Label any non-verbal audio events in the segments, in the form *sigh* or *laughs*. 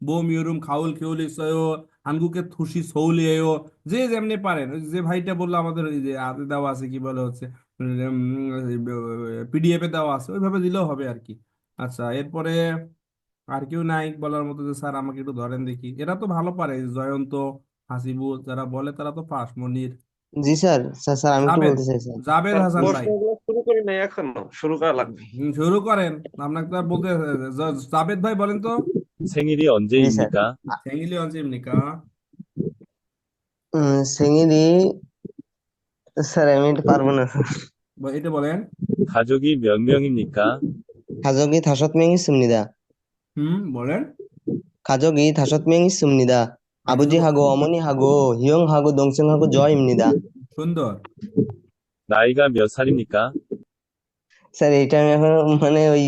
Bomb ইউরুম খাউল খেউল ইসয় হানগুকে থুসি সৌলিয়েও যে যেমনি পারেন যে ভাইটা বলল আমাদের ওই যে হাতে দেওয়া আছে কি বলে হচ্ছে পিডিএফ এ দেওয়া আছে ওইভাবে দিলেও হবে আর কি। আচ্ছা এরপরে আর কেউ নাই বলার মতো যে স্যার আমাকে একটু ধরেন দেখি। এরা তো ভালো পারে জয়ন্ত হাসিবুল যারা বলে তারা তো পাস মনির। জি স্যার স্যার স্যার আমি একটু জাবেদ বলতে চাই স্যার। জাবেদ হাসান ভাই। শুরু করি নাই এখনও শুরু করা লাগবে। শুরু করেন আপনাকে তো আর বলতে জাবেদ ভাই বলেন তো? 생일이 네, 언제입니까? 생일이 언제입니까? উম, 생일이 স্যার আমি এটা পারবো না স্যার 뭐 এটা বলেন 가족이 몇 명입니까? 가족이 다섯 명 있습니다. হুম বলেন 가족이 다섯 명 있습니다. 아버지하고 어머니하고 형하고 동생하고 저입니다. সুন্দর 나이가 몇 살입니까? স্যার এটা আমি এখন মানে ওই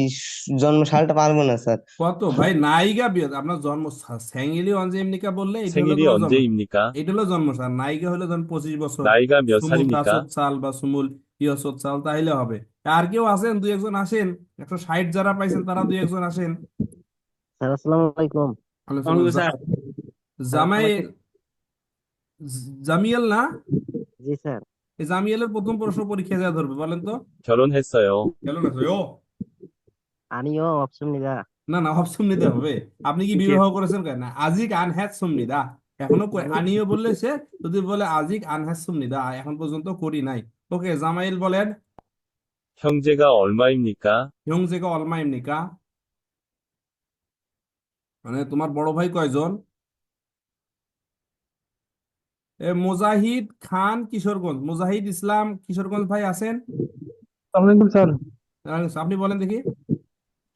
জন্ম সালটা পারব না স্যার। কত? ভাই নাইগা বিয়ে আপনার জন্ম স্যাঙ্গিলি অঞ্জে ইমনিকা বললে এটা হলো স্যাঙ্গিলি জন্ম ইমনিকা। এটা হলো জন্ম সাল নাইগা হলে ধরুন পঁচিশ বছর। নাইগা বিয়দ সুমুল সারিমিকা কাসত সাল বা সুমুল ইয়সত চাল তাইলে হবে। আর কেউ আছেন? দুই একজন আসেন। একশো ষাট যারা পাইছেন তারা দুই একজন আসেন। স্যার আসসালামু আলাইকুম। ওয়ালাইকুম স্যার। জামাই জামিয়াল না? জি স্যার। এই জামিয়ালের প্রথম প্রশ্ন পরীক্ষা যা ধরবে বলেন তো 결혼했어요. গেল না তো? ও 아니요 없습니다. না না অপশন নিতে হবে আপনি কি বিবাহ করেছেন কেন না আজিক আনহ্যাসুম নিদা এখনো কই- আনিও বললে সে যদি বলে আজিক আনহ্যাসুম নিদা এখন পর্যন্ত করি নাই ওকে জামাইল বলেন 형제가 얼마입니까? হিংজেকা অলমাইমনিকা মানে তোমার বড় ভাই কয়জন এ মুজাহিদ খান কিশোরগঞ্জ মুজাহিদ ইসলাম কিশোরগঞ্জ ভাই আছেন আসসালামাইকুম স্যার আহ, আপনি বলেন দেখি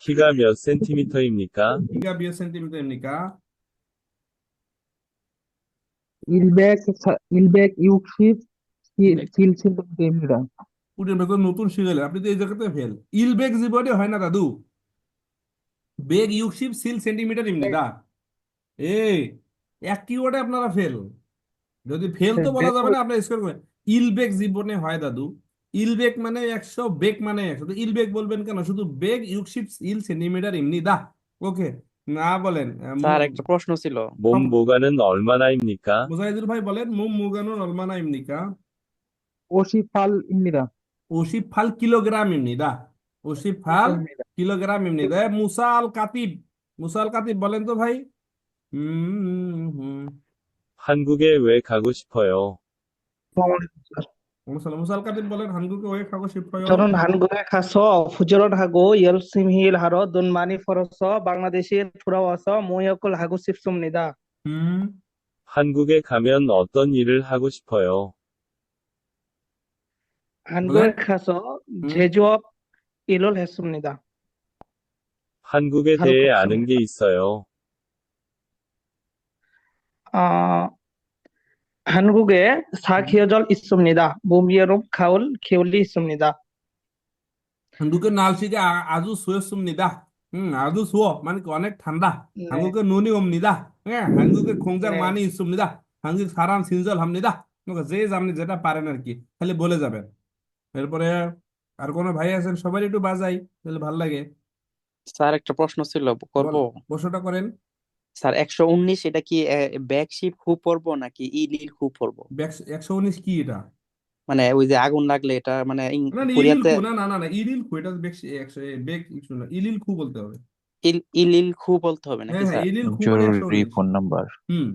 키가 몇 센티미터입니까? কিগা বিয়ে সেন্টিমিটার এমনিকা ইলবেক ইলবেক ইউকশিপ সিলসিল এমনিরা উঠে বের করে নতুন শিখেলেন আপনি তো এই জায়গাতে ফেল ইল বেগ জীবনে হয় না দাদু বেগ ইউকশিপ সিল সেন্টিমিটার এমনি দা এই এক কিওয়ার্ডে আপনারা ফেল যদি ফেল তো বলা যাবে না আপনি স্কোর করেন ইলবেক জীবনে হয় দাদু। ইলবেক মানে একশো বেগ মানে একশো। তো ইলবেক বলবেন কেন? শুধু বেগ ইউকশিপ ইল সেন্টিমিটার এমনি দা ওকে না বলেন স্যার একটা প্রশ্ন ছিল। বোম বোগানেন অলমানা ইমনিকা মুজাহিদুল ভাই বলেন মোম মুগানুন অলমানা ইমনিকা ওশিফাল ইমনিদা ওশিফাল কিলোগ্রাম এমনি দা ইমনিদা ওশিফাল কিলোগ্রাম ইমনিদা মুসা আল কাতিব মুসা আল কাতিব বলেন তো ভাই। হুম হুম হুম। 한국에 왜 가고 싶어요? মুসা মুসা আল কাতিব বলেন 한국에 왜 가고 싶어요? 저는 한국에 가서 fu전을 하고 열심히 일하러 돈 많이 벌어서 방글라데시에 돌아와서 모욕을 하고 싶습니다. হুম 한국에 가면 어떤 일을 하고 싶어요? 한국에 그래? 가서 제조업 일을 했습니다. 한국에 하러 대해 갔습니다. 아는 게 있어요. 아, 한국에 사계절 있습니다. 봄, 여름, 가을, 겨울이 있습니다. 한국의 날씨가 아- 아주 수였습니다. 음, 아주 수어. মানে কি অনেক ঠান্ডা 네. 한국에 눈이 옵니다. 예, 한국에 공장 네. 많이 있습니다. 한국 사람 친절합니다. 그러니까 যে আপনি যেটা পারেন আর কি খালি বলে যাবেন এরপরে আর কোনো ভাই আছেন সবাই একটু বাজাই তাহলে ভালো লাগে স্যার একটা প্রশ্ন ছিল করব বল- প্রশ্নটা করেন স্যার একশো উনিশ এটা কি ব্যাকশিপ খুব পড়ব নাকি ইলিল খুব পড়ব একশো উনিশ কি এটা? মানে ওই যে আগুন লাগলে এটা মানে না না ইলিল কোরিয়াতে খু না না না না ইলিল খু এটা বেক ইলিল খু বলতে হবে। ইল ইলিল খু বলতে হবে নাকি হ্যাঁ হ্যাঁ স্যার? ইলিল খু মানে একশো জরুরি উনিশ। ফোন নাম্বার হুম।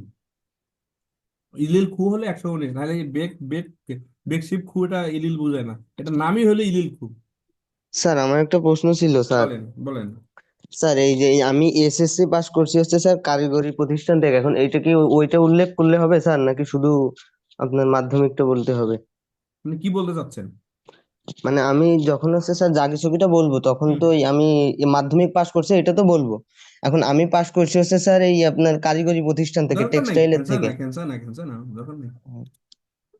ইলিল খু হলে একশো উনিশ নাহলে বেক বেক বেকশিপ খু এটা ইলিল বুঝায় না। এটা নামই হলো ইলিল খু স্যার আমার একটা প্রশ্ন ছিল স্যার। বলেন বলেন। স্যার এই যে আমি এসএসসি পাস করছি হচ্ছে স্যার কারিগরি প্রতিষ্ঠান থেকে। এখন এইটা কি ওইটা উল্লেখ করলে হবে স্যার নাকি শুধু আপনার মাধ্যমিকটা বলতে হবে? আপনি কি বলতে চাচ্ছেন? মানে আমি যখন হচ্ছে স্যার জাগিছবিটা বলব তখন তো আমি মাধ্যমিক পাস করছি এটা তো বলব। এখন আমি পাস করছি হচ্ছে স্যার এই আপনার কারিগরি প্রতিষ্ঠান থেকে দরকার নাই টেক্সটাইলের থেকে।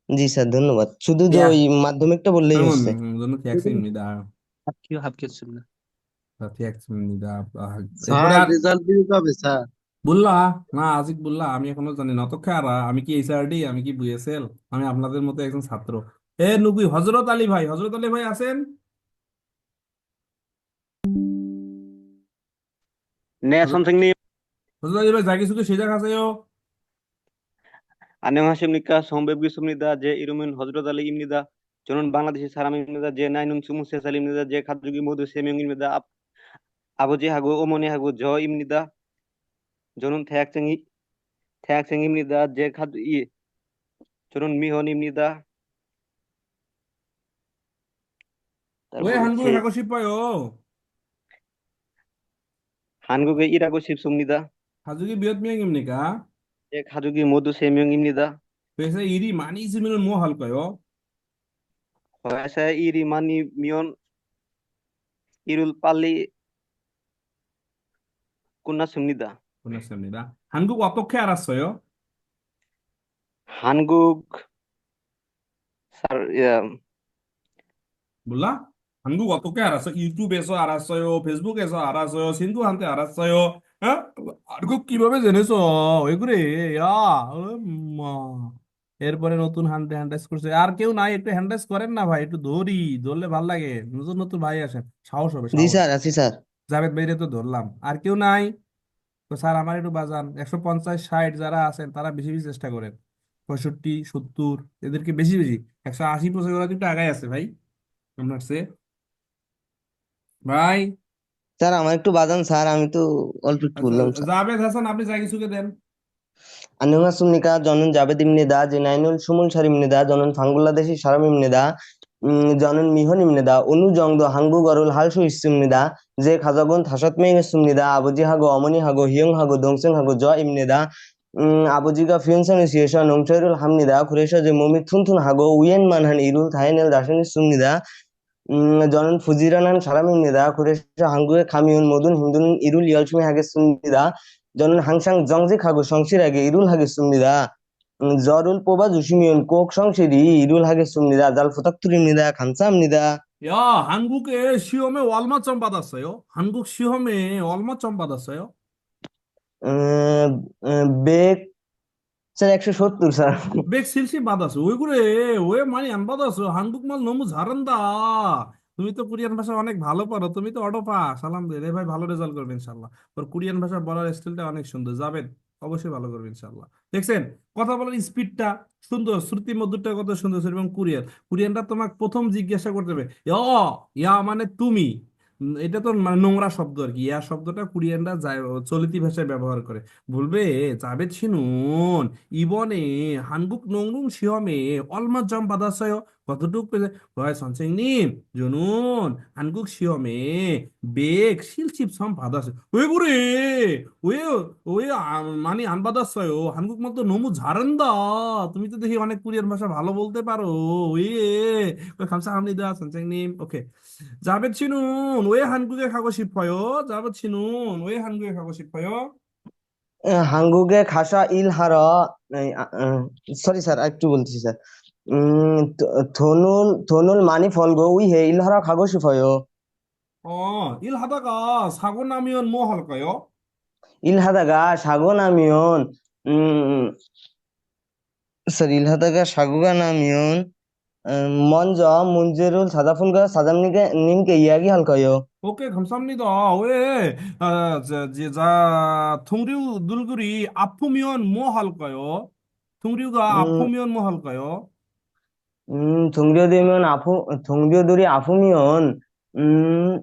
জি স্যার ধন্যবাদ। শুধু যে. ওই মাধ্যমিকটা বললেই হচ্ছে। বুল্লা না আজিক আমি এখনও জানি না। তো খারা আমি কি এইচআরডি আমি কি বুয়েসেল আমি আপনাদের মতো একজন ছাত্র। এ হজরত আলী ভাই হজরত আলী ভাই আছেন? সামথিং নিউ হজরত আলী ভাই আনে হাসিম নিকা সম্ভব যে ইরুমিন হজরত আলী ইমনিদা জনন বাংলাদেশি সারাম ইমনিদা যে নাইনুন সুমুসেস আলী ইমনিদা যে খাদ্রুগি মধু সেমিং ইমনিদা 아버지하고 어머니하고 저입니다. 저는 대학생이 대학생입니다. 제 가족이 저는 미혼입니다. 왜 한국에 가고 싶어요? 한국에 일하고 싶습니다. 가족이 몇 명입니까? 제 가족이 모두 세 명입니다. 회사 일이 많이 있으면 뭐 할까요? 회사 일이 많이면 일을 빨리 끝났습니다. 끝났습니다. 한국 어떻게 알았어요? 한국 살, 예, 몰라? 한국 어떻게 알았어? 유튜브에서 알았어요? 페이스북에서 알았어요? 친구한테 알았어요? 어? 한국 কিভাবে জেনেছো? 왜 그래? 야, মা এরপরে নতুন হ্যান্ড হ্যান্ডেস করছে আর কেউ নাই একটু হ্যান্ডেস করেন না ভাই একটু ধরি ধরলে ভাল লাগে নতুন নতুন ভাই আসেন সাহস হবে জি সাহস স্যার আছি স্যার জাভেদ ভাইরে তো ধরলাম। আর কেউ নাই। তো স্যার আমার একটু বাজান। একশো পঞ্চাশ ষাট যারা আছেন তারা বেশি বেশি চেষ্টা করেন। পঁয়ষট্টি সত্তর এদেরকে বেশি বেশি। একশো আশি পঁচাশি ওরা কিন্তু আগায় আছে ভাই আপনার সে ভাই। স্যার আমার একটু বাজান স্যার আমি তো অল্প একটু আচ্ছা, বললাম জাভেদ হাসান আপনি যাই কিছুকে দেন। আনুমাসুম নিকা জনন জাবেদ ইবনে দা জিনাইনুল সুমন সারিম নেদা জনন ফাঙ্গুল্লাদেশি সারাম ইবনে দা 나이는 20살입니다. 저는 방글라데시 사람입니다. 음, 저는 미혼입니다. 어느 정도 한국어를 할 수 있습니다. 제 가족은 다섯 명 있습니다. 아버지하고 어머니하고 형하고 동생하고 저입니다. 음, 아버지가 평상시에서 농사를 합니다. 그래서 제 몸이 튼튼하고 우연만한 일을 다 해낼 자신 있습니다. 음, 저는 부지런한 사람입니다. 그래서 한국에 가면 모든 힘든 일을 열심히 하겠습니다. 저는 항상 정직하고 성실하게 일을 하겠습니다. 음, 저를 뽑아주시면 꼭 성실히 일을 하겠습니다. 잘 부탁드립니다. 감사합니다. 야 한국에 시험에 얼마점 받았어요? 한국 시험에 얼마점 받았어요? 음, 음, 100, স্যার একশো সত্তর স্যার 170 받았어. 왜 그래? 왜 많이 안 받았어? 한국말 너무 잘한다. তুমি তো কোরিয়ান ভাষা অনেক ভালো পারো তুমি তো অটো পাস আলহামদুলিল্লাহ এ ভাই ভালো রেজাল্ট করবে ইনশাল্লাহ তোর কোরিয়ান ভাষা বলার স্টাইলটা অনেক সুন্দর যাবেন অবশ্যই ভালো করবে ইনশাল্লাহ দেখছেন, কথা বলার স্পিডটা সুন্দর, শ্রুতি মধুরটা কত সুন্দর এবং কোরিয়ান কুরিয়ানটা তোমাকে প্রথম জিজ্ঞাসা করতে হবে ইয়া মানে তুমি? এটা তো মানে নোংরা শব্দ আর কি। ইয়া শব্দটা কুরিয়ানরা যায় চলিতি ভাষায় ব্যবহার করে। বলবে যাবে ছিনুন ইবনে হানগুক নোংরুং শিহমে, অলমা জম বাদাশয় কতটুক পেলে? ভয় সনসিং নিম জুনুন, আনকুক শিওমে, বেগ শিলচিপ সম পাদাস। ওই বুড়ি ওই ওই মানে আনবাদাস ও হানকুক মতো নমু ঝারেন দা তুমি তো দেখি অনেক কুরিয়ার ভাষা ভালো বলতে পারো। ওই খামসা হামনি দা সনসিং নিম ওকে। যাবে ছিনুন ওয়ে হানকুকে খাগো শিফয় জাবেদ ছিনুন ওয়ে হানকুকে খাগো শিফয় হাঙ্গুগে খাসা ইলহার সরি স্যার একটু বলছি স্যার 돈을 돈을 많이 벌고 위해 일하러 가고 싶어요. 어, 일하다가 사고 나면 뭐 할까요? 일하다가 사고 나면 음, 스যার 일하다가 사고가 나면 음, 먼저 문제를 사자분과 사장님께 님께 이야기할 거예요. 오케이, 감사합니다. 왜, 아, 자, 자, 자, 동료 늘들이 아프면 뭐 할까요? 동료가 음. 아프면 뭐 할까요? 음, 동료들면 아프, 동료들이 아프면, 음,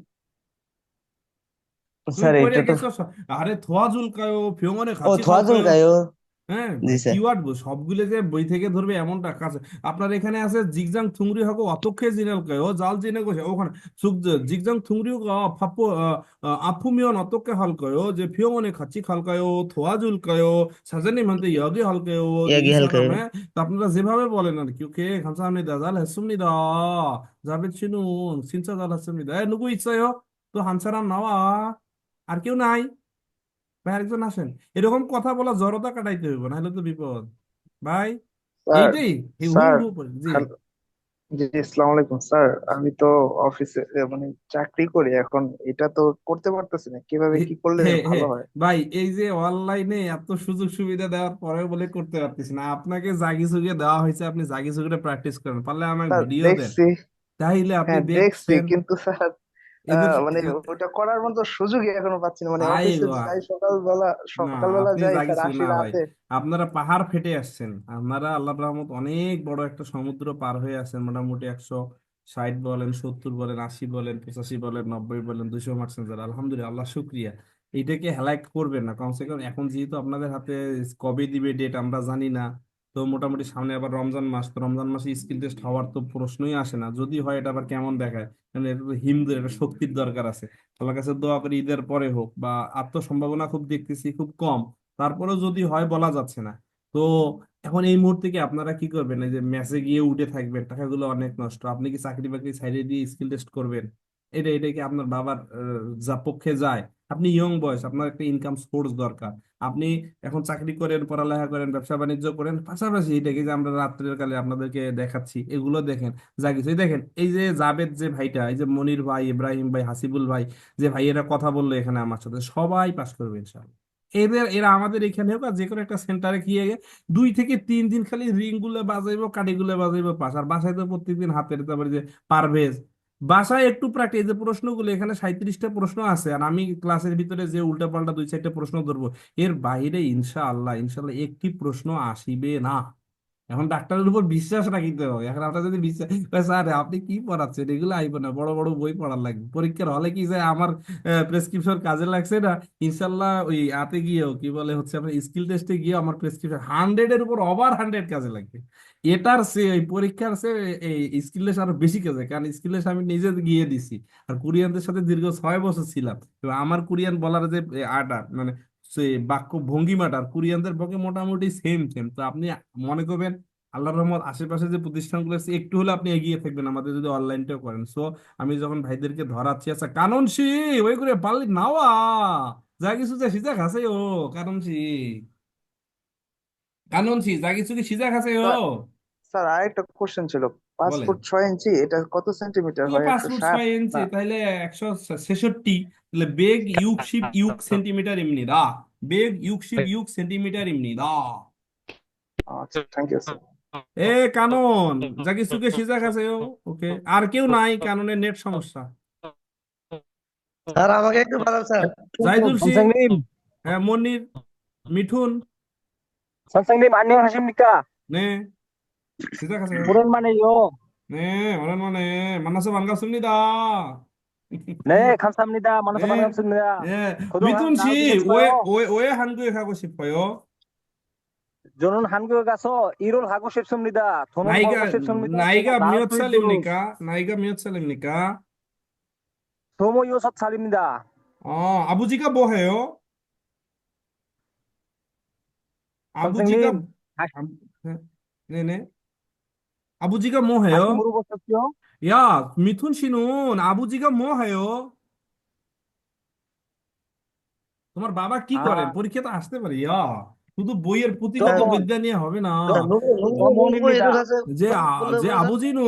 왜 사례, 또, 머리에 어~ 아래 도와줄까요? 병원에 같이 어, 갈까요? 도와준가요? হ্যাঁ জি স্যার কিওয়ার্ড সবগুলোকে বই থেকে ধরবে এমনটা কাছে আপনার এখানে আছে জিগজাং থুংরি হক অতক্ষে জিনাল কয় ও জাল জিনে কয় ওখানে সুক জিগজাং থুংরি হক ফাপু আফুমিয়ন অতক্ষে হল কয় ও যে ফিওমনে খাচি খাল কয় ও থোয়াজুল কয় সাজানি মানতে ইয়গি হল কয় ও ইয়গি হল কয়। তো আপনারা যেভাবে বলেন আর কি ওকে খামসামনি দা জাল হেসুমনি দা জাবেদ শিনুন সিনসা জাল হেসুমনি দা এ নুকু ইচ্ছায় তো হানসারাম নাওয়া আর কেউ নাই। ভাই আরেকজন আসেন। এরকম কথা বলা জড়তা কাটাইতে হইব নাহলে তো বিপদ। ভাই স্যার এইটাই এই স্যার হুড় হুড় জি। জি আসসালামু আলাইকুম স্যার। আমি তো অফিসে মানে চাকরি করি এখন এটা তো করতে পারতেছি না। কীভাবে কি করলে হে হে ভালো হয়? ভাই এই যে অনলাইনে এত সুযোগ সুবিধা দেওয়ার পরেও বলে করতে পারতেছি না। আপনাকে জাগি সুগে দেওয়া হয়েছে আপনি জাগি সুগে প্র্যাকটিস করেন পারলে আমার স্যার ভিডিও দেন। দেখছি। তাইলে আপনি হ্যাঁ দেখছি দেখছেন কিন্তু স্যার মানে ওটা করার মতো সুযোগই এখনও পাচ্ছি না মানে অফিসে যাই সকালবেলা সকালবেলা যাই কিছু আসি রাতে। আপনারা পাহাড় ফেটে আসছেন। আপনারা আল্লাহর রহমত অনেক বড় একটা সমুদ্র পার হয়ে আসছেন মোটামুটি একশো ষাট বলেন সত্তর বলেন আশি বলেন পঁচাশি বলেন নব্বই বলেন দুশো মারছেন যারা। আলহামদুলিল্লাহ আল্লাহ শুক্রিয়া। এইটাকে হেলাক করবেন না। কমসে কম এখন যেহেতু আপনাদের হাতে কবে দিবে ডেট আমরা জানি না। তো মোটামুটি সামনে আবার রমজান মাস, তো রমজান মাসে স্কিল টেস্ট হওয়ার তো প্রশ্নই আসে না। যদি হয় এটা আবার কেমন দেখায়? কারণ এটা তো হিমদের একটা শক্তির দরকার আছে। আল্লাহর কাছে দোয়া করি ঈদের পরে হোক বা আত্মসম্ভাবনা খুব দেখতেছি, খুব কম। তারপরেও যদি হয় বলা যাচ্ছে না। তো এখন এই মুহূর্তে কি আপনারা কি করবেন? এই যে ম্যাচে গিয়ে উঠে থাকবেন, টাকাগুলো অনেক নষ্ট। আপনি কি চাকরি বাকরি সাইডে দিয়ে স্কিল টেস্ট করবেন? এটা এটা কি আপনার বাবার যা পক্ষে যায়? আপনি ইয়ং বয়স আপনার একটা ইনকাম সোর্স দরকার। আপনি এখন চাকরি করেন, পড়ালেখা করেন, ব্যবসা বাণিজ্য করেন, পাশাপাশি এটাকে যে আমরা রাত্রের কালে আপনাদেরকে দেখাচ্ছি, এগুলো দেখেন, যা কিছু। দেখেন, এই যে জাবেদ যে ভাইটা, এই যে মনির ভাই, ইব্রাহিম ভাই, হাসিবুল ভাই, যে ভাই এরা কথা বলল এখানে আমার সাথে, সবাই পাস করবে ইনশাআল্লাহ। এদের, এরা আমাদের এখানে হোক যে কোনো একটা সেন্টারে গিয়ে দুই থেকে তিন দিন খালি রিংগুলো বাজাইবো, কাঠি গুলো বাজাইবো পাস আর বাসায় তো প্রত্যেকদিন হাতের তারপরে যে পারভেজ বাসায় একটু প্র্যাকটিস যে প্রশ্নগুলো, এখানে সাঁত্রিশটা প্রশ্ন আছে, আর আমি ক্লাসের ভিতরে যে উল্টা পাল্টা দুই চারটা প্রশ্ন ধরবো, এর বাইরে ইনশাআল্লাহ ইনশাআল্লাহ একটি প্রশ্ন আসিবে না। এখন ডাক্তারের উপর বিশ্বাস রাখিতে হবে। এখন আপনার যদি বিশ্বাস স্যার, আপনি কি পড়াচ্ছেন? এগুলো আইবো না, বড় বড় বই পড়ার লাগবে। পরীক্ষার হলে কি যে আমার প্রেসক্রিপশন কাজে লাগছে না? ইনশাল্লাহ ওই আতে গিয়েও, কি বলে হচ্ছে আপনার স্কিল টেস্টে গিয়ে আমার প্রেসক্রিপশন হান্ড্রেড এর উপর ওভার হান্ড্রেড কাজে লাগবে। এটার সে, এই পরীক্ষার সে, এই স্কিল টেস্ট আরও বেশি কাজে কারণ স্কিল টেস্ট আমি নিজে গিয়ে দিছি। আর কোরিয়ানদের সাথে দীর্ঘ ছয় বছর ছিলাম। আমার কোরিয়ান বলার যে আটা মানে সে বাক্য ভঙ্গিমাটার কোরিয়ানদের পক্ষে মোটামুটি সেম সেম তো আপনি মনে করবেন, আল্লাহ রহমত আশেপাশে যে প্রতিষ্ঠানগুলো আছে, একটু হলে আপনি এগিয়ে থাকবেন আমাদের যদি অনলাইনটাও করেন। সো আমি যখন ভাইদেরকে ধরাচ্ছি আচ্ছা কানন শি ওই করে পারলি? নাওয়া, যা কিছু যা সিজা খাসে ও কানন শি কানন শি যা কিছু কি সিজা খাসে ও? স্যার আরেকটা কোশ্চেন ছিল। পাঁচ ফুট ছয় ইঞ্চি এটা কত সেন্টিমিটার হয়? পাঁচ ফুট ছয় ইঞ্চি তাহলে একশো ছেষট্টি তাহলে বেগ ইউক শিপ *laughs* ইউক সেন্টিমিটার এমনি দা। বেগ ইউক শিপ ইউক সেন্টিমিটার এমনি দা। আচ্ছা থ্যাংক ইউ স্যার এ কানন যা কিছুকে সিজা ও ওকে। আর কেউ নাই কাননের নেট সমস্যা। স্যার আমাকে একটু স্যার। সিং হ্যাঁ মনির মিঠুন। স্যার নিকা। নে। 시작하세요 오랜만에요. 네 오랜만에 만나서 반갑습니다 네, 감사합니다. 만나서 네. 반갑습니다. 예 그동안 씨 나와주셨어요. 왜, 왜, 왜 한국에 가고 싶어요? 저는 한국에 가서 일을 하고 싶습니다. 돈을 나이가 벌고 싶습니다. 나이가 몇 살입니까? 나이가 몇 살입니까? 스물여섯 살입니다. 어 아버지가 뭐 해요? 아버지가 선생님, 아, 네, 네네 아버지가 뭐 다시 해요? 물어보셨죠? 야, 미툰 씨는 아버지가 뭐 해요? তোমার বাবা কি করেন? পরীক্ষা তো আসতে পারে ইয়া শুধু বইয়ের প্রতিফলিত 저는 বিদ্যা নিয়ে হবে না 저 농구, 농구, 농구 어머니입니다. 해설하세요. 이제 아, 뭐, 뭐, 제 농구는 뭐, 아버지는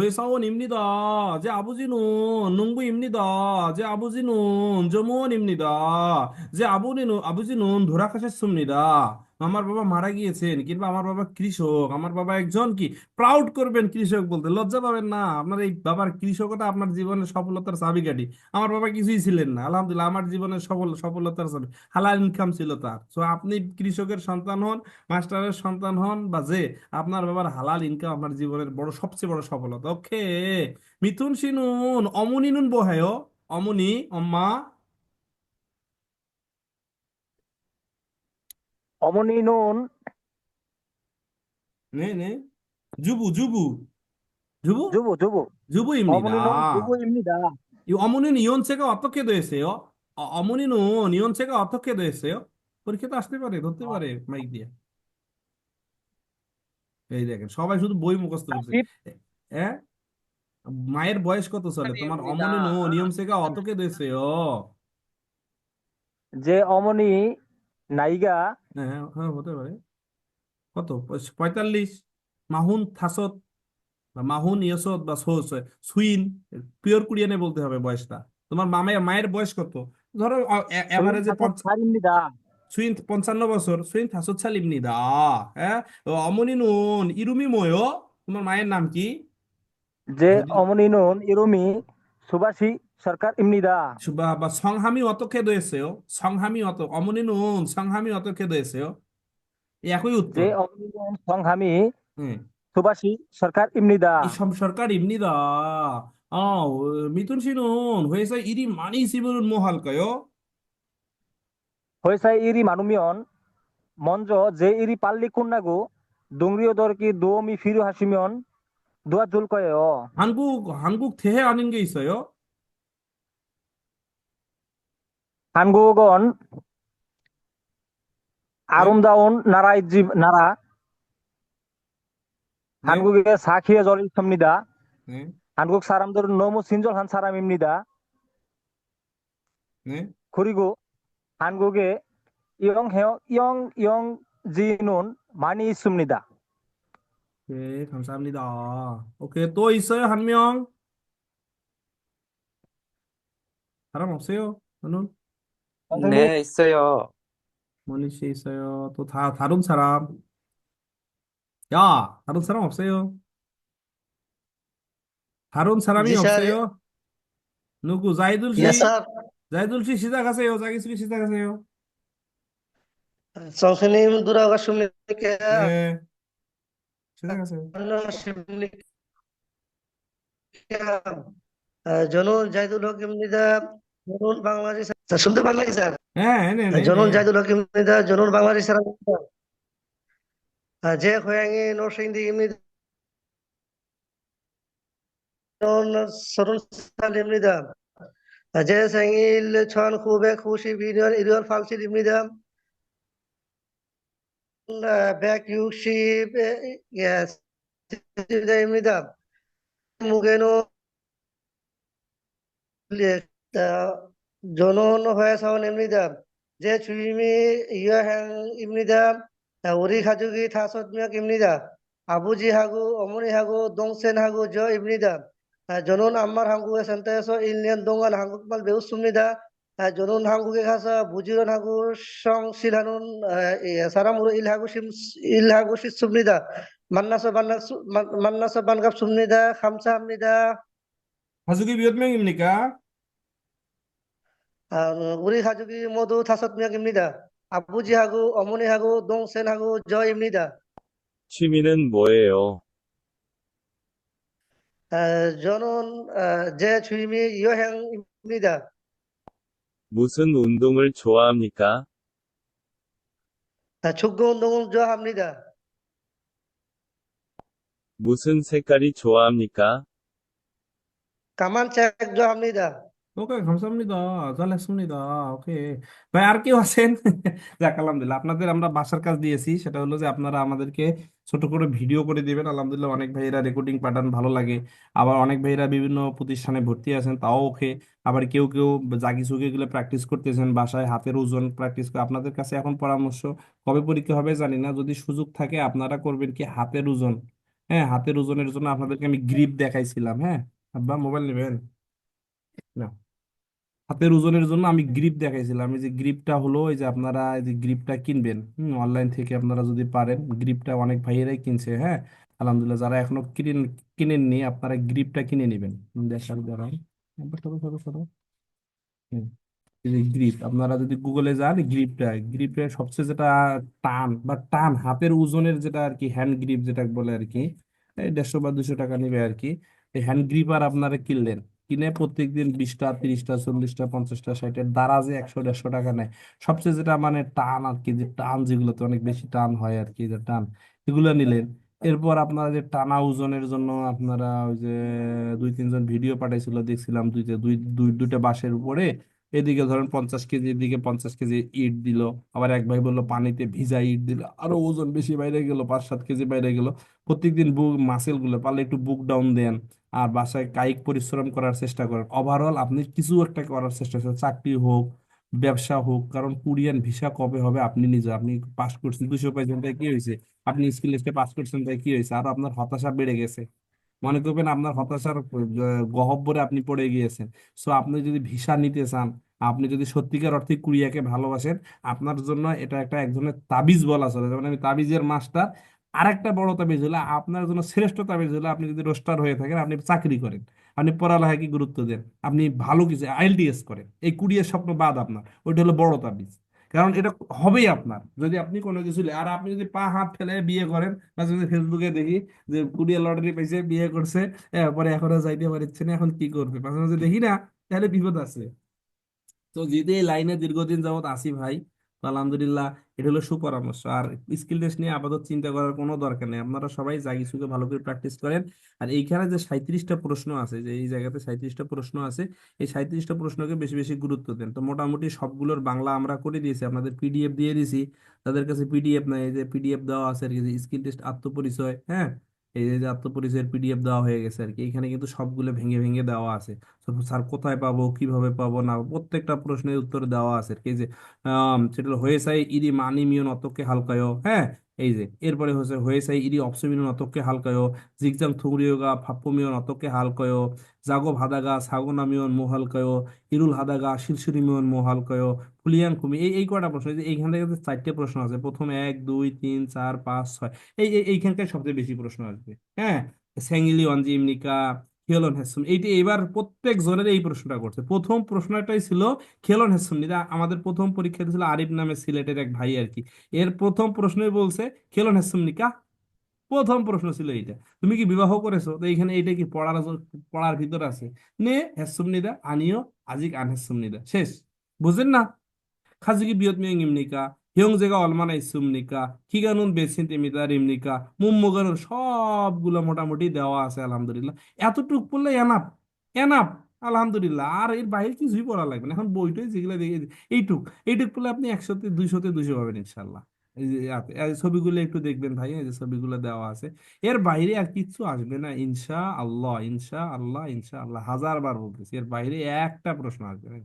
회사원입니다. 제 아버지는 농부입니다. 제 아버지는 점원입니다. 제 아버지는 아버지는 돌아가셨습니다. আমার বাবা মারা গিয়েছেন কিংবা আমার বাবা কৃষক, আমার বাবা একজন কি প্রাউড করবেন কৃষক বলতে, লজ্জা পাবেন না। আপনার এই বাবার কৃষকতা আপনার জীবনের সফলতার চাবিকাঠি। আমার বাবা কিছুই ছিলেন না। আলহামদুলিল্লাহ, আমার জীবনের সফল, সফলতার চাবি, হালাল ইনকাম ছিল তার। তো আপনি কৃষকের সন্তান হন, মাস্টারের সন্তান হন বা যে, আপনার বাবার হালাল ইনকাম আপনার জীবনের বড়, সবচেয়ে বড় সফলতা। ওকে মিথুন সিনুন, অমনি নুন বহায়। অমনি, অম্মা অমনি নুন। নে নে। জুবু জুবু। জুবু? জুবু জুবু। জুবু জুবু আসতে পারে ধরতে পারে মাইক দিয়ে। এই দেখেন সবাই শুধু বই মুখস্ত করছে। হ্যাঁ মায়ের বয়স কত চলে তোমার অমনি নিয়ম শেখা অতকে দিয়েছে ও যে অমনি নাইগা হ্যাঁ, হ্যাঁ হ্যাঁ হতে পারে। কত? পঁয়তাল্লিশ। মাহুন থাসত বা মাহুন ইয়সত বা সোস সুইন পিওর বলতে হবে বয়সটা। তোমার মায়ের বয়স কত? ধরো এভারেজে সুইন পঞ্চান্ন বছর সুইন থাসত সালিমনি দা। হ্যাঁ? অমনি নুন ইরুমি ময়ো। তোমার মায়ের নাম কি? যে অমনি নুন ইরুমি সুবাসী। 시작할입니다. 주바바 성함이 어떻게 되었어요? 성함이 어떠 어머니는 성함이 어떻게 되었어요? 약의 제 네, 어머니는 성함이 네. 소바시 설카입니다. 이참 설카입니다. 아, 미톤 씨는 회사 일이 많이 있으면 뭐 할까요? 회사 일이 많으면 먼저 제 일이 빨리 끝나고 동료들께 도움이 필요하시면 도와줄 거예요. 한국 한국 대회 아닌 게 있어요? 한국은 아름다운 나라의 집 나라. 네. 한국에 사키해져 있습니다. 네, 한국 사람들은 너무 친절한 사람입니다. 네. 그리고 한국에 영형 영영지는 많이 있습니다. 네, 감사합니다. 오케이, 또 있어요? 한 명? 사람 없어요? 저는 선생님, 네, 있어요. 모닝 씨 있어요. 또 다, 다른 사람. 야, 다른 사람 없어요. 다른 사람이 जी सर 없어요. 누구? 자이둘씨? सर 자이둘 씨 시작하세요. 자기소개 시작하세요. سامحوني من 네, 시작하세요. أنا غشم لك يا جنون زيد জনুন বাংলাদেশ স্যার শুনতে পারলেন স্যার? হ্যাঁ, হ্যাঁ, হ্যাঁ, হ্যাঁ জনুন জাহিদুল হকিম মৃধা জনুন বাংলাদেশ স্যার। যে হোয়াঙ্গি নরসিংদী এমনি সরুন সাল ইমনিদা যে সাইল ছন খুবে খুশি বিনিয়র ইরিয়র ফালসিল ইমনিদা ব্যাক ইউশি ইয়েস ইমনিদা মুগেনো 살입니다. 아, 제 생일 1992년 1월 8일입니다. 160, 예, 입니다 무게는 예, 아, 저는 회사원입니다. 제 주임이 여행입니다. 아, 우리 가족이 다섯 명입니다. 아버지하고 어머니하고 동생하고 저입니다. 아, 저는 암말 한국어 센터에서 1년 동안 한국말 배웠습니다. 아, 저는 한국에 가서 부지런하고 성실하는 아, 예, 사람으로 일하고 싶, 일하고 싶습니다. 만나서 만나, 만- 만나서 반갑습니다. 감사합니다. 가족이 몇 명입니까? 아, 우리 가족이 모두 다섯 명입니다. 아버지하고 어머니하고 동생하고 저입니다. 취미는 뭐예요? 아, 저는 아, 제 주임이 여행입니다. 무슨 운동을 좋아합니까? 아, 축구 운동을 좋아합니다. 무슨 색깔이 좋아합니까? 까만색 좋아합니다. ওকে 감사합니다. 잘했습니다. ওকে ভাই আর কেউ আছেন *laughs* যাক আলহামদুলিল্লাহ আপনাদের আমরা বাসার কাজ দিয়েছি সেটা হলো যে আপনারা আমাদেরকে ছোট করে ভিডিও করে দিবেন আলহামদুলিল্লাহ অনেক ভাইয়েরা রেকর্ডিং পাঠান ভালো লাগে আবার অনেক ভাইয়েরা বিভিন্ন প্রতিষ্ঠানে ভর্তি আছেন তাও ওকে আবার কেউ কেউ জাগি সুগি গুলো প্র্যাকটিস করতেছেন বাসায় হাতের ওজন প্র্যাকটিস করে আপনাদের কাছে এখন পরামর্শ কবে পরীক্ষা হবে জানি না যদি সুযোগ থাকে আপনারা করবেন কি হাতের ওজন হ্যাঁ হাতের ওজনের জন্য আপনাদেরকে আমি গ্রিপ দেখাইছিলাম হ্যাঁ আব্বা মোবাইল নেবেন না হাতের ওজনের জন্য আমি গ্রিপ দেখাইছিলাম। এই যে গ্রিপটা হলো, এই যে আপনারা এই যে গ্রিপটা কিনবেন, হুম অনলাইন থেকে আপনারা যদি পারেন গ্রিপটা অনেক ভাইয়েরাই কিনছে হ্যাঁ? আলহামদুলিল্লাহ, যারা এখনও কিনেন, কিনেননি, আপনারা গ্রিপটা কিনে নেবেন। দেখার দ্বারা গ্রিপ আপনারা যদি গুগলে যান গ্রিপটা গ্রিপের সবচেয়ে যেটা টান বা টান, হাতের ওজনের যেটা আর কি হ্যান্ড গ্রিপ যেটা বলে আর কি দেড়শো বা দুশো টাকা নেবে আর কি, এই হ্যান্ড গ্রিপার আপনারা কিনলেন। কিনে প্রত্যেকদিন বিশটা, তিরিশটা, চল্লিশটা, পঞ্চাশটা ষাটের দারাজে একশো, দেড়শো টাকা নেয়। সবচেয়ে যেটা মানে টান আর কি, যে টান যেগুলোতে অনেক বেশি টান হয় আর কি, যে টান, এগুলো নিলেন। এরপর আপনারা যে টানা ওজনের জন্য আপনারা ওই যে দুই, তিনজন ভিডিও পাঠাইছিল, দেখছিলাম দুইটা দুই দুই, দুইটা বাঁশের উপরে। এদিকে ধরেন পঞ্চাশ কেজি, এদিকে পঞ্চাশ কেজি ইট দিল। আবার এক ভাই বলল, পানিতে ভিজা ইট দিল আরও ওজন বেশি বাইরে গেল, পাঁচ, সাত কেজি বাইরে গেল। প্রত্যেকদিন বুক মাসেলগুলো পারলে একটু বুক ডাউন দেন। আর বাসায় কায়িক পরিশ্রম করার চেষ্টা করেন। ওভারঅল আপনি কিছু একটা করার চেষ্টা করেন চাকরি হোক ব্যবসা হোক কারণ কোরিয়ান ভিসা কবে হবে আপনি নিজে আপনি পাস করছেন দুশো তাই কি হয়েছে? আপনি স্কিল টেস্টে পাস করছেন তাই কি হয়েছে? আর আপনার হতাশা বেড়ে গেছে। মনে করবেন আপনার হতাশার আহ, গহ্বরে আপনি পড়ে গিয়েছেন। সো আপনি যদি ভিসা নিতে চান আপনি যদি সত্যিকার অর্থে কোরিয়াকে ভালোবাসেন আপনার জন্য এটা একটা এক ধরনের তাবিজ বলা চলে। যেমন আমি তাবিজের মাস্টার আরেকটা বড় তাবিজ হলো, আপনার জন্য শ্রেষ্ঠ তাবিজ হলো আপনি যদি রোস্টার হয়ে থাকেন, আপনি চাকরি করেন, আপনি পড়ালেখায় কি গুরুত্ব দেন, আপনি ভালো কিছু আইএলটিএস করেন, এই কুড়িয়ের স্বপ্ন বাদ আপনার, ওইটা হলো বড় তাবিজ। কারণ এটা হবেই আপনার, যদি আপনি কোনো কিছু আর আপনি যদি পা, হাত ফেলে বিয়ে করেন মাঝে মাঝে ফেসবুকে দেখি যে কুড়িয়ে লটারি পাইছে, বিয়ে করছে, এরপরে এখনও যাইতে পারছে না এখন কি করবে? মাঝে মাঝে দেখি না, তাহলে বিপদ আছে। তো যদি এই লাইনে দীর্ঘদিন যাবত আসি ভাই তো আলহামদুলিল্লাহ, এটা হলো সুপরামর্শ। আর স্কিল টেস্ট নিয়ে আপাতত চিন্তা করার কোনো দরকার নেই। আপনারা সবাই যা কিছুকে ভালো করে প্র্যাকটিস করেন। আর এইখানে যে সাঁত্রিশটা প্রশ্ন আছে, যে এই জায়গাতে সাঁত্রিশটা প্রশ্ন আছে, এই সাঁত্রিশটা প্রশ্নকে বেশি বেশি গুরুত্ব দেন। তো মোটামুটি সবগুলোর বাংলা আমরা করে দিয়েছি, আপনাদের পিডিএফ দিয়ে দিয়েছি। তাদের কাছে পিডিএফ নাই যে পিডিএফ দেওয়া আছে আর কি স্কিল টেস্ট আত্মপরিচয় হ্যাঁ? এই যে আত্মপরিচয়ের পিডিএফ দেওয়া হয়ে গেছে আর কি। এখানে কিন্তু সবগুলো ভেঙে ভেঙে দেওয়া আছে। স্যার কোথায় পাবো, কীভাবে পাবো না, প্রত্যেকটা প্রশ্নের উত্তর দেওয়া আছে। এই যে সেটা হয়েসাই ইরি মানি মিয়ন অতকে হালকায় হ্যাঁ? এই যে, এরপরে হচ্ছে হয়েসাই ইরি অপসমিয়ন অতকে হালকায় জিগজাং থুগরিয়োগা ফাপ্পমিয়ন অতকে হালকায়, জাগো ভাদাগা সাগোনামিয়ন মোহালকায় ইরুল হাদাগা শিরশিরিমিয়ন মোহালকায় ফুলিয়াং কুমি, এই এই কয়টা প্রশ্ন? এইখান থেকে চারটে প্রশ্ন আছে। প্রথম এক, দুই, তিন, চার, পাঁচ, ছয়, এই এই, এইখানকার সবচেয়ে বেশি প্রশ্ন আসবে হ্যাঁ? স্যাঙ্গিলি অঞ্জি ইমনিকা খেলন হেসুম। এইটি এবার প্রত্যেক জনের এই প্রশ্নটা করছে। প্রথম প্রশ্নটাই ছিল খেলন হেসুম। আমাদের প্রথম পরীক্ষা ছিল আরিফ নামে সিলেটের এক ভাই আর কি। এর প্রথম প্রশ্নই বলছে খেলন হেসুম নিকা। প্রথম প্রশ্ন ছিল এইটা। তুমি কি বিবাহ করেছ? তো এইখানে এইটা কি পড়ার পড়ার ভিতর আছে। নে হেসুম নিদা, আনিও, আজিক আন হেসুম নিদা। শেষ। বুঝলেন না? খাজুকি বিয়ত মিয়ং ইমনিকা হিয়ং জেগা অলমানা ইসুমনিকা হিগানুন বেসিন তেমিতা রিমনিকা মুম্মগানুন সবগুলো মোটামুটি দেওয়া আছে, আলহামদুলিল্লাহ। এতটুক পড়লে এনাফ এনাফ আলহামদুলিল্লাহ। আর এর বাইরে কিছুই পড়া লাগবে না। এখন বইটই যেগুলো দেখে এইটুক। এইটুক পড়লে আপনি একশোতে, দুইশোতে দুইশো পাবেন ইনশাল্লাহ ছবিগুলো একটু দেখবেন ভাই, এই যে ছবিগুলো দেওয়া আছে। এর বাইরে আর কিচ্ছু আসবে না ইনশা আল্লাহ ইনশা আল্লাহ ইনশা আল্লাহ হাজার বার বলতেছি, এর বাইরে একটা প্রশ্ন আসবে না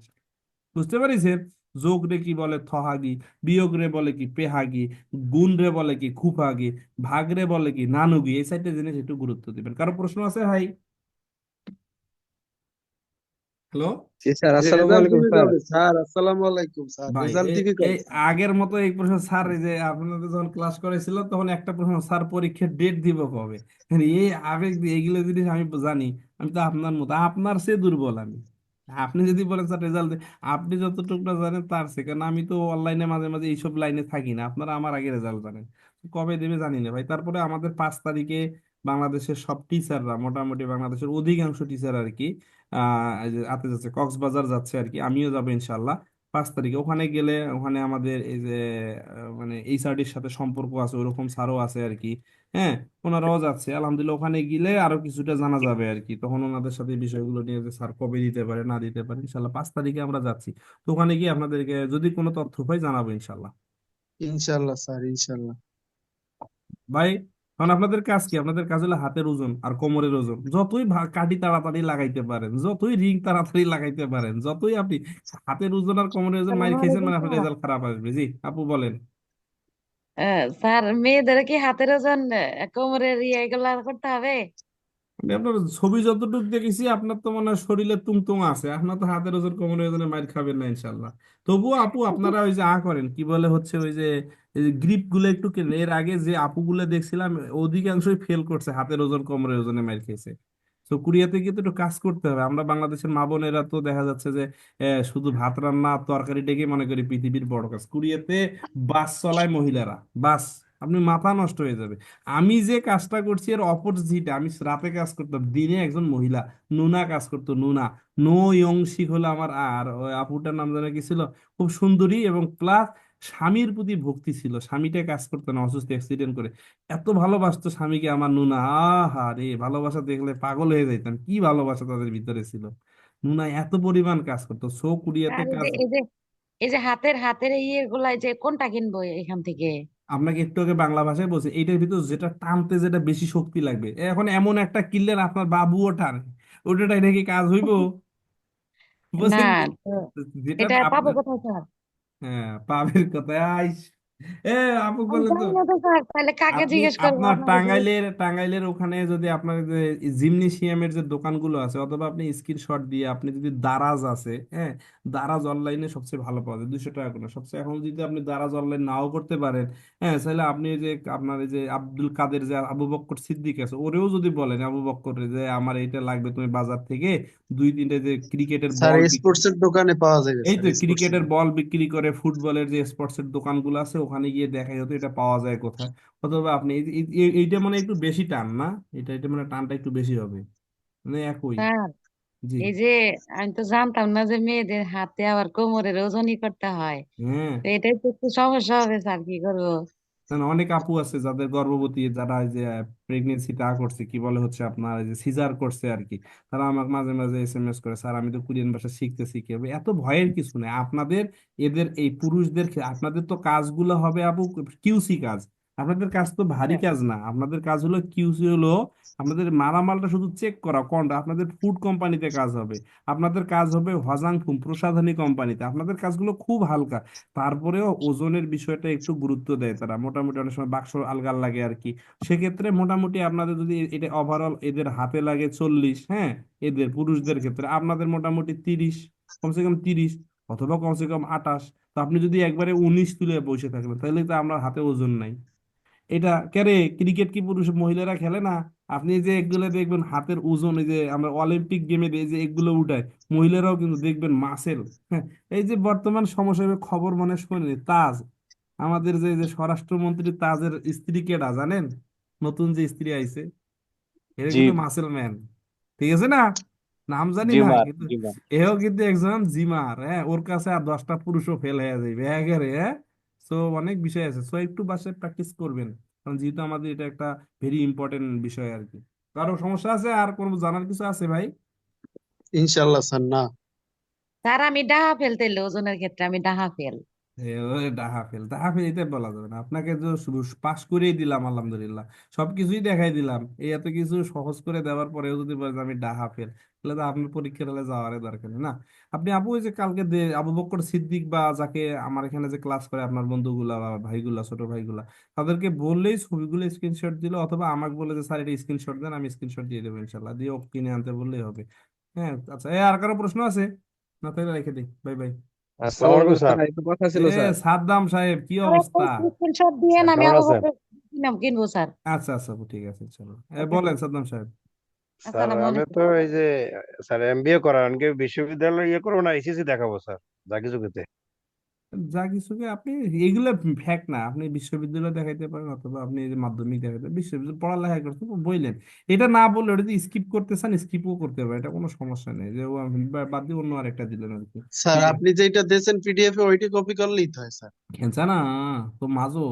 বুঝতে পারিছেন? যোগ রে কি বলে থহাগি বিয়োগ রে বলে কি পেহাগি গুণ রে বলে কি খুফাগি ভাগ রে বলে কি নানুগি এই চারটে জিনিস একটু গুরুত্ব দিবেন। কারও প্রশ্ন আছে ভাই? হ্যালো স্যার আসসালামু আলাইকুম স্যার। স্যার আসসালামু আলাইকুম স্যার ভাই রেজাল্ট এ- দিবি এই আগের মতো এই প্রশ্ন স্যার এই যে আপনাদের যখন ক্লাস করেছিল তখন একটা প্রশ্ন স্যার পরীক্ষার ডেট দিব কবে? এই আবেগ দিয়ে জিনিস আমি জানি আমি তো আপনার মতো আপনার সে দুর্বল আমি। আপনি যদি বলেন, স্যার, রেজাল্ট আপনি যতটুকুটা জানেন, তার সে কারণ আমি তো অনলাইনে মাঝে মাঝে এইসব লাইনে থাকি না। আপনারা আমার আগে রেজাল্ট জানেন। কবে দেবে জানি না, ভাই। তারপরে আমাদের পাঁচ তারিখে বাংলাদেশের সব টিচাররা মোটামুটি বাংলাদেশের অধিকাংশ টিচার আর কি আতে যাচ্ছে, কক্সবাজার যাচ্ছে আর কি। আমিও যাব ইনশাল্লাহ পাঁচ তারিখে। ওখানে গেলে, ওখানে আমাদের এই যে মানে এইচআরডির সাথে সম্পর্ক আছে, ওরকম স্যারও আছে আর কি। হ্যাঁ ওনারাও যাচ্ছে। আলহামদুলিল্লাহ ওখানে গেলে আরও কিছুটা জানা যাবে আর কি তখন ওনাদের সাথে এই বিষয়গুলো নিয়ে যে স্যার কবে দিতে পারে না দিতে পারে ইনশাল্লাহ পাঁচ তারিখে আমরা যাচ্ছি। তো ওখানে গিয়ে আপনাদেরকে যদি কোনো তথ্য পাই জানাব ইনশাল্লাহ। ইনশাআল্লাহ স্যার ইনশাআল্লাহ ভাই কারণ আপনাদের কাজ কি আপনাদের কাজ হলো হাতের ওজন আর কোমরের ওজন। যতই কাঠি তাড়াতাড়ি লাগাইতে পারেন যতই রিং তাড়াতাড়ি লাগাইতে পারেন যতই আপনি হাতের ওজন আর কোমরের ওজন মাইর খেয়েছেন মানে আপনার রেজাল্ট খারাপ আসবে। জি আপু বলেন। আহ, স্যার মেয়েদের কি হাতের ওজন আহ, কোমরের ইয়ে এগুলা করতে হবে? আপনার ছবি যতটুকু দেখেছি আপনার তো মনে হয় শরীরে আছে। আপনার তো হাতের ওজন কোমরের ওজনে মাইর খাবেন না ইনশাল্লাহ তবুও আপু আপনারা ওই যে আ করেন কি বলে হচ্ছে ওই যে গ্রিপগুলো একটু কেন এর আগে যে আপুগুলো দেখছিলাম অধিকাংশই ফেল করছে হাতের ওজন কোমরের ওজনে মাইর খেয়েছে। তো কোরিয়াতে কিন্তু একটু কাজ করতে হবে। আমরা বাংলাদেশের মা বোনেরা তো দেখা যাচ্ছে যে শুধু ভাত, রান্না তরকারিটাকে মনে করি পৃথিবীর বড় কাজ। কোরিয়াতে বাস চলায় মহিলারা। বাস, আপনি মাথা নষ্ট হয়ে যাবে। আমি যে কাজটা করছি এর অপোজিট আমি রাতে কাজ করতাম, দিনে একজন মহিলা, নুনা কাজ করতো, নুনা। নো ইয়ংশিক হলো আমার, আর আপুটার নাম জানা কি ছিল? খুব সুন্দরী এবং প্লাস স্বামীর প্রতি ভক্তি ছিল। স্বামীটা কাজ করতো না অসুস্থ অ্যাক্সিডেন্ট করে। এত ভালোবাসতো স্বামীকে আমার নুনা। আহা রে ভালোবাসা দেখলে পাগল হয়ে যাইতাম। কি ভালোবাসা তাদের ভিতরে ছিল? নুনা এত পরিমাণ কাজ করতো সো আর এই কাজ এই যে এই যে হাতের হাতের ইয়ে গুলাই যে কোনটা কিনবো এখান থেকে? আপনাকে একটু আগে বাংলা ভাষায় বলছি এইটার ভিতর যেটা টানতে যেটা বেশি শক্তি লাগবে। এখন এমন একটা কিনলেন আপনার বাবুও টানে ওটা টাইনে কি কাজ হইব? *laughs* না বুঝছেন? তো যেটা এটা পাবো আপনার কোথায় স্যার? হ্যাঁ পাবের কোথায় এ আপু বললেন তো। তাহলে কাকে আপনি জিজ্ঞেস করব আপনার জিজ্ঞেস টাঙ্গাইলের টাঙ্গাইলের ওখানে যদি আপনার যে জিমনেসিয়ামের যে দোকানগুলো আছে অথবা আপনি স্ক্রিনশট দিয়ে আপনি যদি দারাজ আছে হ্যাঁ দারাজ অনলাইনে সবচেয়ে ভালো পাওয়া যায় দুশো টাকা করে। সবচেয়ে এখন যদি আপনি দারাজ অনলাইন নাও করতে পারেন হ্যাঁ তাহলে আপনি এই যে আপনার এই যে আব্দুল কাদের যে আবু বক্কর সিদ্দিক আছে ওরেও যদি বলেন আবু বক্কর যে আমার এইটা লাগবে তুমি বাজার থেকে দুই তিনটে যে ক্রিকেটের স্যার বল স্পোর্টস এর দোকানে পাওয়া যাবে এই স্যার তো স্পোর্টস এর ক্রিকেটের বল বিক্রি করে ফুটবলের যে স্পোর্টস এর দোকানগুলো আছে ওখানে গিয়ে দেখা যেত এটা পাওয়া যায় কোথায়। অথবা আপনি এই- এই- এই- এইটা মানে একটু বেশি টান না? এটা এটা মানে টানটা একটু বেশি হবে। মানে একই। স্যার জি। এই যে আমি তো জানতাম না যে মেয়েদের হাতে আবার কোমরের ওজনই করতে হয়। হ্যাঁ। এটাই তো একটু সমস্যা হবে স্যার কি করব? অনেক আপু আছে যাদের গর্ভবতী, যারা এই যে প্রেগনেন্সি টা করছে, কি বলে হচ্ছে আপনার, এই যে সিজার করছে আর কি, তারা আমাকে মাঝে মাঝে এস এম এস করে, স্যার, আমি তো কোরিয়ান ভাষা শিখতেছি কি? হবে এত ভয়ের কিছু নেই। আপনাদের, এদের, এই পুরুষদের, আপনাদের তো কাজগুলো হবে আপু কিউসি কাজ। আপনাদের কাজ তো ভারী কাজ না। আপনাদের কাজ হলো কিউসি হলো আপনাদের মালামালটা শুধু চেক করা। কোনটা? আপনাদের ফুড কোম্পানিতে কাজ হবে। আপনাদের কাজ হবে হজাংফুম প্রসাধনী কোম্পানিতে আপনাদের কাজগুলো খুব হালকা। তারপরেও ওজনের বিষয়টা একটু গুরুত্ব দেয় তারা। মোটামুটি অনেক সময় বাক্স আলগার লাগে আর কি সেক্ষেত্রে মোটামুটি আপনাদের যদি এটা ওভারঅল এদের হাতে লাগে চল্লিশ হ্যাঁ? এদের পুরুষদের ক্ষেত্রে আপনাদের মোটামুটি তিরিশ কমসে কম তিরিশ অথবা কমসে কম আঠাশ। তো আপনি যদি একবারে উনিশ তুলে বসে থাকলেন তাহলে তো আপনার হাতে ওজন নাই। এটা কেরে ক্রিকেট কি পুরুষ মহিলারা খেলে না? আপনি যে এগুলো দেখবেন হাতের ওজন এই যে আমরা অলিম্পিক গেমে এই যে এগুলো উঠায় মহিলারাও কিন্তু দেখবেন মাসেল হ্যাঁ এই যে বর্তমান সমস্যার খবর মনে শোনেনি তাজ আমাদের যে যে স্বরাষ্ট্রমন্ত্রী তাজের স্ত্রী কেডা জানেন? নতুন যে স্ত্রী আইছে এটা কিন্তু মাসেল ম্যান ঠিক আছে না? নাম জানি না কিন্তু এও কিন্তু একজন জিমার হ্যাঁ ওর কাছে আর দশটা পুরুষও ফেল হয়ে যাবে হ্যাঁ? সো অনেক বিষয় আছে। সো একটু বাসায় প্র্যাকটিস করবেন। কারণ যেহেতু আমাদের এটা একটা ভেরি ইম্পর্টেন্ট বিষয় আর কি কারও সমস্যা আছে? আর কোনো জানার কিছু আছে ভাই? ইনশাল্লাহ স্যার না। স্যার আমি ডাহা ফেলতে ওজনের ক্ষেত্রে আমি ডাহা ফেল। এ, ওরে ডাহা ফেল। ডাহা ফেল এটা বলা যাবে না। আপনাকে তো শুধু পাস করেই দিলাম আলহামদুলিল্লাহ। সবকিছুই দেখাই দিলাম। এই এত কিছু সহজ করে দেওয়ার পরেও যদি বলেন আমি ডাহা ফেল। তাহলে তো আপনার পরীক্ষার হলে যাওয়ারই দরকার নেই না? আপনি আপু ওই যে কালকে দে আবু বকর সিদ্দিক বা যাকে আমার এখানে যে ক্লাস করে আপনার বন্ধুগুলা বা ভাইগুলা ছোট ভাইগুলা তাদেরকে বললেই ছবিগুলো স্ক্রিনশট দিল অথবা আমাকে বলে যে স্যার এটা স্ক্রিনশট দেন আমি স্ক্রিনশট দিয়ে দেবো ইনশাল্লাহ। দিয়ে ও কিনে আনতে বললেই হবে। হ্যাঁ আচ্ছা এ আর কারও প্রশ্ন আছে? না তাহলে রেখে দিই। Bye bye. আসসালামু আলাইকুম স্যার। একটু কথা ছিল স্যার। সাদ্দাম সাহেব কি অবস্থা? স্ক্রিনশট দিয়ে আমি আবু আছেন? কিনবো স্যার। আচ্ছা আচ্ছা ঠিক আছে চলো এ, বলেন সাদ্দাম সাহেব। স্যার আমি তো এই যে স্যার এমবিএ করার বিশ্ববিদ্যালয় বিশ্ববিদ্যালয়ে ইয়ে করব না এসএসসি দেখাবো স্যার যা কিছু ক্ষেত্রে যা কিছুকে আপনি এগুলো ফ্যাক্ট না আপনি বিশ্ববিদ্যালয় দেখাইতে পারেন অথবা আপনি মাধ্যমিক দেখাইতে বিশ্ববিদ্যালয় পড়ালেখা করতে বললেন এটা না বললে ওটা যদি স্কিপ করতে চান স্কিপও করতে পারেন এটা কোনো সমস্যা নেই। যে বাদ দিয়ে অন্য আরেকটা দিলেন আর কি। স্যার আপনি যেটা দিয়েছেন পিডিএফ এ ওইটি কপি করলেই তো হয় স্যার। খেলছে না তো মাঝো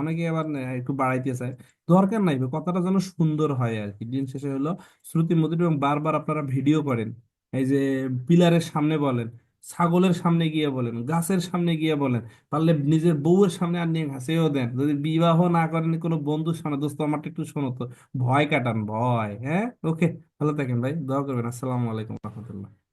অনেকে আবার একটু বাড়াইতে চায়। দরকার নাই কথাটা যেন সুন্দর হয় আর কি। দিন শেষে হলো শ্রুতি মধুর এবং বারবার আপনারা ভিডিও করেন। এই যে পিলারের সামনে বলেন ছাগলের সামনে গিয়ে বলেন, গাছের সামনে গিয়ে বলেন, পারলে নিজের বউয়ের সামনে আর নিয়ে ঘাসেও দেন। যদি বিবাহ না করেন কোনো বন্ধুর সামনে দোস্ত আমারটা একটু শোনো তো, ভয় কাটান, ভয় হ্যাঁ? ওকে ভালো থাকেন ভাই, দোয়া করবেন, আসসালামু আলাইকুম রহমতুল্লাহ।